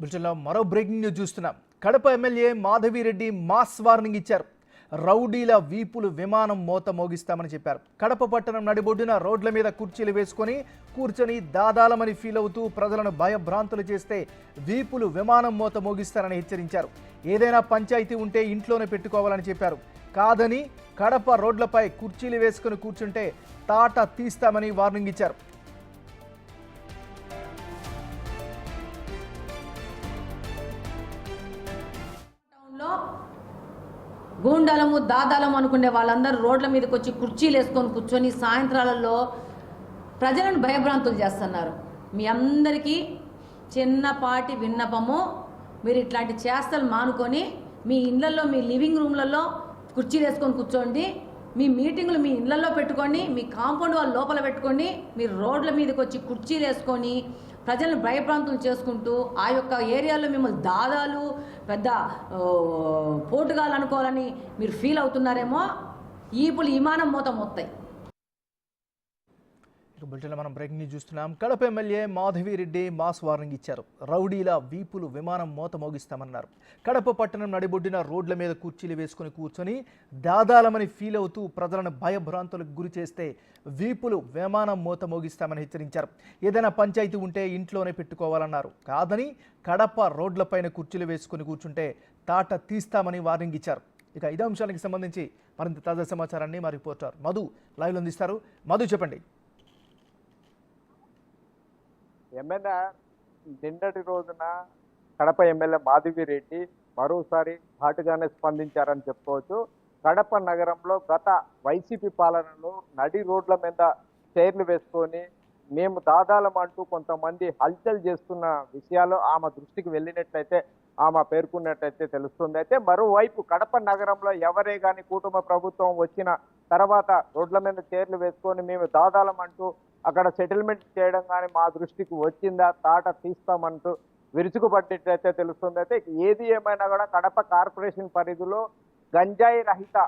బులెటిన్లో మరో breaking news చూస్తున్నాం. Kadapa MLA Madhavireddy mass warning ఇచ్చారు. రౌడీల వీపులు విమానం మోత మోగిస్తామని చెప్పారు. కడప పట్టణం నడిబొడ్డున రోడ్ల మీద కుర్చీలు వేసుకొని కూర్చొని దాదాలమని ఫీల్ అవుతూ ప్రజలను భయభ్రాంతులు చేస్తే వీపులు విమానం మోత మోగిస్తారని హెచ్చరించారు. ఏదైనా పంచాయతీ ఉంటే ఇంట్లోనే పెట్టుకోవాలని చెప్పారు. కాదని కడప రోడ్లపై కుర్చీలు వేసుకొని కూర్చుంటే తాట తీస్తామని వార్నింగ్ ఇచ్చారు. గూండాలము దాదాలము అనుకునే వాళ్ళందరూ రోడ్ల మీదకి వచ్చి కుర్చీలు వేసుకొని కూర్చొని సాయంత్రాలలో ప్రజలను భయభ్రాంతులు చేస్తున్నారు. మీ అందరికీ చిన్నపాటి విన్నపము. మీరు ఇట్లాంటి చేస్తలు మానుకొని మీ ఇళ్ళల్లో మీ లివింగ్ రూమ్లలో కుర్చీలు వేసుకొని కూర్చోండి. మీ మీటింగులు మీ ఇళ్ళల్లో పెట్టుకోండి మీ కాంపౌండ్ వాళ్ళ లోపల పెట్టుకోండి మీరు రోడ్ల మీదకి వచ్చి కుర్చీలు వేసుకొని ప్రజలను భయప్రాంతులు చేసుకుంటూ ఆ యొక్క ఏరియాలో మిమ్మల్ని దాదాలు పెద్ద పోటుగాలు అనుకోవాలని మీరు ఫీల్ అవుతున్నారేమో ఈపులు విమానం మూత వస్తాయి ఇక బులెటిన్లో మనం బ్రేకింగ్ న్యూస్ చూస్తున్నాం. Kadapa MLA Madhavireddy mass warning ఇచ్చారు. రౌడీల వీపులు విమానం మోత మోగిస్తామన్నారు. కడప పట్టణం నడిబొడ్డిన రోడ్ల మీద కుర్చీలు వేసుకుని కూర్చొని దాదాలమని ఫీల్ అవుతూ ప్రజలను భయభ్రాంతులకు గురి చేస్తే వీపులు విమానం మోత మోగిస్తామని హెచ్చరించారు. ఏదైనా పంచాయతీ ఉంటే ఇంట్లోనే పెట్టుకోవాలన్నారు. కాదని కడప రోడ్లపైన కుర్చీలు వేసుకుని కూర్చుంటే తాట తీస్తామని వార్నింగ్ ఇచ్చారు. ఇక ఇదే అంశానికి సంబంధించి మరింత తాజా సమాచారాన్ని మా రిపోర్టర్ మధు లైవ్లో అందిస్తారు. మధు చెప్పండి. ఎమ్మెల్యే నిన్నటి రోజున కడప ఎమ్మెల్యే మాధవి రెడ్డి మరోసారి ఘాటుగానే స్పందించారని చెప్పుకోవచ్చు. కడప నగరంలో గత వైసీపీ పాలనలో నడి రోడ్ల మీద చైర్లు వేసుకొని మేము దాదాలం అంటూ కొంతమంది హల్చల్ చేస్తున్న విషయాలు ఆమె దృష్టికి వెళ్ళినట్లయితే ఆమె పేర్కొన్నట్టయితే తెలుస్తుంది. అయితే మరోవైపు కడప నగరంలో ఎవరే కానీ కుటుంబ ప్రభుత్వం వచ్చిన తర్వాత రోడ్ల మీద చైర్లు వేసుకొని మేము దాదాలం అంటూ అక్కడ సెటిల్మెంట్ చేయడం కానీ మా దృష్టికి వచ్చిందా తాట తీస్తామంటూ విరుచుకుపడ్డట్టయితే తెలుస్తుంది. అయితే ఏది ఏమైనా కూడా కడప కార్పొరేషన్ పరిధిలో గంజాయి రహిత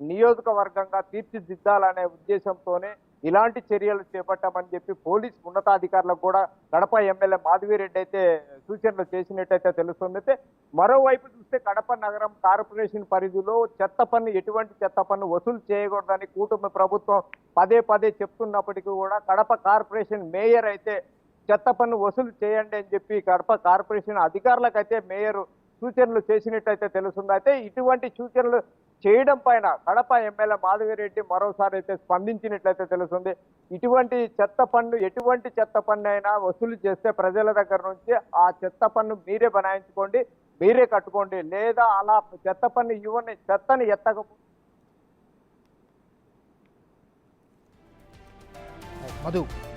నియోజకవర్గంగా తీర్చిదిద్దాలనే ఉద్దేశంతోనే ఇలాంటి చర్యలు చేపట్టామని చెప్పి పోలీస్ ఉన్నతాధికారులకు కూడా కడప ఎమ్మెల్యే మాధవిరెడ్డి అయితే సూచనలు చేసినట్టయితే తెలుస్తుంది. అయితే మరోవైపు చూస్తే కడప నగరం కార్పొరేషన్ పరిధిలో చెత్త పన్ను ఎటువంటి చెత్త పన్ను వసూలు చేయకూడదని కూటమి ప్రభుత్వం పదే పదే చెప్తున్నప్పటికీ కూడా కడప కార్పొరేషన్ మేయర్ అయితే చెత్త పన్ను వసూలు చేయండి అని చెప్పి కడప కార్పొరేషన్ అధికారులకైతే మేయర్ సూచనలు చేసినట్టయితే తెలుస్తుంది. అయితే ఇటువంటి సూచనలు చేయడం పైన కడప ఎమ్మెల్యే మాధవిరెడ్డి మరోసారి అయితే స్పందించినట్లయితే తెలుస్తుంది. ఇటువంటి చెత్త పన్ను ఎటువంటి చెత్త పన్ను అయినా వసూలు చేస్తే ప్రజల దగ్గర నుంచి ఆ చెత్త పన్ను మీరే బనాయించుకోండి మీరే కట్టుకోండి. లేదా అలా చెత్త పన్ను ఇవ్వని చెత్తని ఎత్తకపోతే మధు